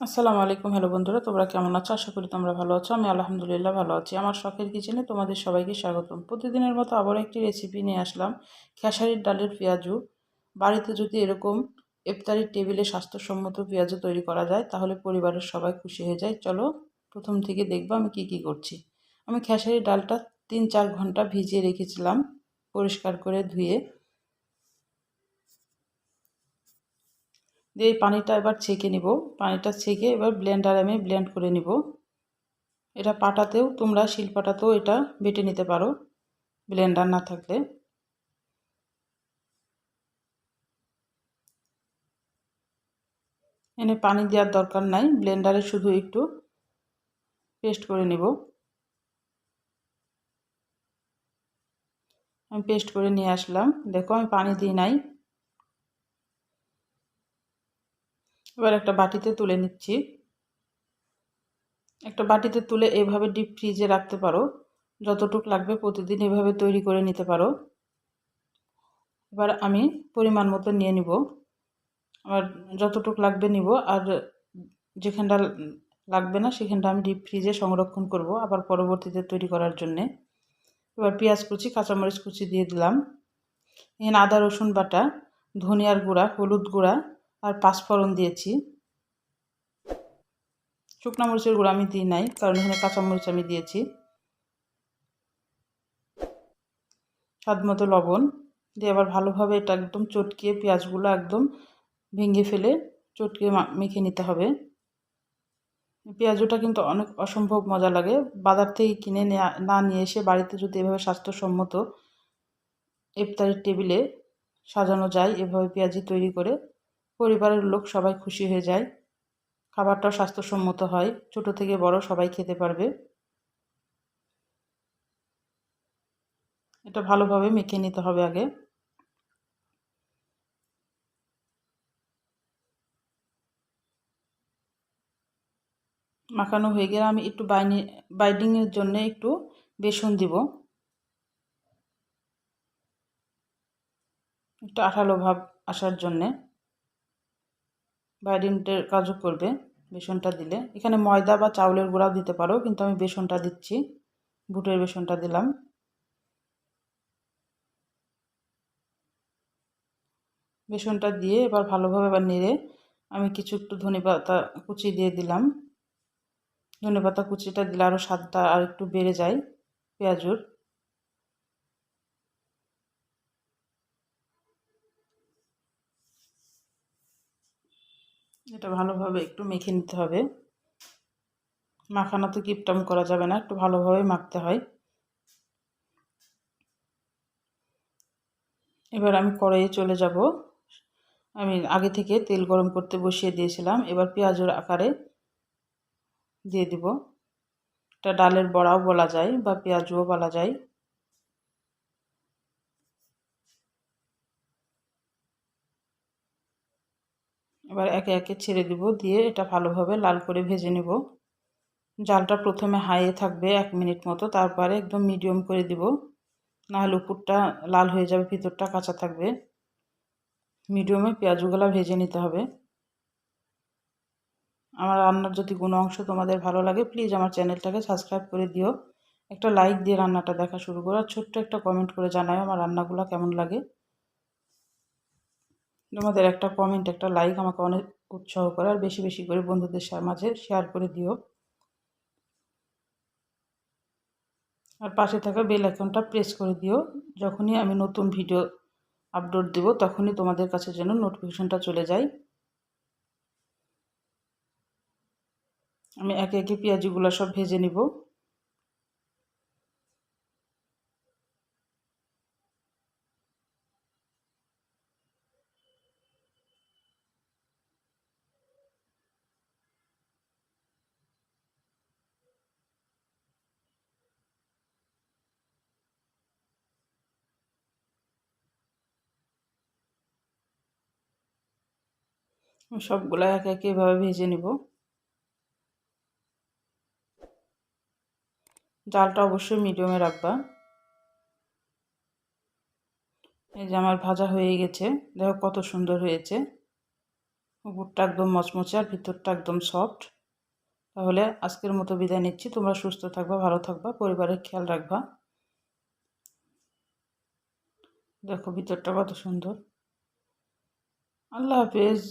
আসসালামু আলাইকুম, হ্যালো বন্ধুরা, তোমরা কেমন আছো? আশা করি তোমরা ভালো আছো। আমি আলহামদুলিল্লাহ ভালো আছি। আমার শখের কিচেনে তোমাদের সবাইকে স্বাগতম। প্রতিদিনের মতো আবারও একটি রেসিপি নিয়ে আসলাম। খেসারির ডালের পেঁয়াজু। বাড়িতে যদি এরকম ইফতারির টেবিলে স্বাস্থ্যসম্মত পেঁয়াজু তৈরি করা যায়, তাহলে পরিবারের সবাই খুশি হয়ে যায়। চলো প্রথম থেকে দেখব আমি কি কি করছি। আমি খেসারির ডালটা তিন চার ঘণ্টা ভিজিয়ে রেখেছিলাম। পরিষ্কার করে ধুয়ে দিয়ে পানিটা এবার ছেঁকে নিব। পানিটা ছেঁকে এবার ব্লেন্ডারে আমি ব্লেন্ড করে নিব। এটা পাটাতেও তোমরা শিলপাটাতেও এটা বেটে নিতে পারো ব্লেন্ডার না থাকলে। এনে পানি দেওয়ার দরকার নাই ব্লেন্ডারে শুধু একটু পেস্ট করে নিব। আমি পেস্ট করে নিয়ে আসলাম। দেখো আমি পানি দিই নাই। এবার একটা বাটিতে তুলে নিচ্ছি। একটা বাটিতে তুলে এভাবে ডিপ ফ্রিজে রাখতে পারো। যতটুক লাগবে প্রতিদিন এভাবে তৈরি করে নিতে পারো। এবার আমি পরিমাণ মতো নিয়ে নিব। আবার যতটুক লাগবে নিব। আর যেখানটা লাগবে না সেখানটা আমি ডিপ ফ্রিজে সংরক্ষণ করব আবার পরবর্তীতে তৈরি করার জন্যে। এবার পেঁয়াজ কুচি, কাঁচামরিচ কুচি দিয়ে দিলাম। এখানে আদা, রসুন বাটা, ধনিয়ার গুঁড়া, হলুদ গুঁড়া আর পাঁচফোড়ন দিয়েছি। শুকনো মরিচের গুঁড়ো আমি দিই নাই, কারণ এখানে কাঁচামরিচ আমি দিয়েছি। স্বাদ মতো লবণ দিয়ে আবার ভালোভাবে এটা একদম চটকিয়ে পেঁয়াজগুলো একদম ভেঙে ফেলে চটকিয়ে মেখে নিতে হবে। পেঁয়াজটা কিন্তু অনেক অসম্ভব মজা লাগে। বাজার থেকে কিনে না নিয়ে এসে বাড়িতে যদি এভাবে স্বাস্থ্যসম্মত ইফতারের টেবিলে সাজানো যায়, এভাবে পেঁয়াজি তৈরি করে পরিবারের লোক সবাই খুশি হয়ে যায়। খাবারটাও স্বাস্থ্যসম্মত হয়। ছোট থেকে বড় সবাই খেতে পারবে। এটা ভালোভাবে মেখে নিতে হবে আগে। মাখানো হয়ে গেলে আমি একটু বাইনি বাইডিংয়ের জন্য একটু বেসন দিব। একটু আঠালো ভাব আসার জন্যে। বাইডিংটের কাজও করবে, বেসনটা দিলে। এখানে ময়দা বা চাউলের গুঁড়াও দিতে পারো, কিন্তু আমি বেসনটা দিচ্ছি। বুটের বেসনটা দিলাম। বেসনটা দিয়ে এবার ভালোভাবে এবার নেড়ে আমি কিছু একটু ধনে পাতা কুচি দিয়ে দিলাম। ধনে পাতা কুচিটা দিলে আরও স্বাদটা আর একটু বেড়ে যায় পেঁয়াজুর। এটা ভালোভাবে একটু মেখে নিতে হবে। মাখানো তো কিপটাম করা যাবে না, একটু ভালোভাবে মাখতে হয়। এবার আমি কড়াইয়ে চলে যাব। আমি আগে থেকে তেল গরম করতে বসিয়ে দিয়েছিলাম, এবার পেঁয়াজের আকারে দিয়ে দিব। এটা ডালের বড়াও বলা যায় বা পেঁয়াজও বলা যায়। এবার একে একে ছেড়ে দিব, দিয়ে এটা ভালোভাবে লাল করে ভেজে নেব। জালটা প্রথমে হাইয়ে থাকবে এক মিনিট মতো, তারপরে একদম মিডিয়াম করে দিব। নাহলে উপরটা লাল হয়ে যাবে, ভিতরটা কাঁচা থাকবে। মিডিয়ামে পেঁয়াজগুলো ভেজে নিতে হবে। আমার রান্নার যদি কোনো অংশ তোমাদের ভালো লাগে প্লিজ আমার চ্যানেলটাকে সাবস্ক্রাইব করে দিও। একটা লাইক দিয়ে রান্নাটা দেখা শুরু করো, আর ছোট্ট একটা কমেন্ট করে জানাও আমার রান্নাগুলো কেমন লাগে। তোমাদের একটা কমেন্ট একটা লাইক আমাকে অনেক উৎসাহ করে, আর বেশি বেশি করে বন্ধুদের মাঝে শেয়ার করে দিও। আর পাশে থাকা বেল আইকনটা প্রেস করে দিও। যখনই আমি নতুন ভিডিও আপলোড দেব, তখনই তোমাদের কাছে যেন নোটিফিকেশনটা চলে যায়। আমি একে একে পেঁয়াজিগুলো সব ভেজে নিব। সবগুলো একে এক এভাবে ভেজে নিব। জালটা অবশ্যই মিডিয়ামে রাখবা। এই যে আমার ভাজা হয়ে গেছে, দেখো কত সুন্দর হয়েছে। উপরটা একদম মচমচে আর ভিতরটা একদম সফট তাহলে আজকের মতো বিদায় নিচ্ছি। তোমরা সুস্থ থাকবা, ভালো থাকবা, পরিবারের খেয়াল রাখবা। দেখো ভিতরটা কত সুন্দর। আল্লাহ হাফেজ।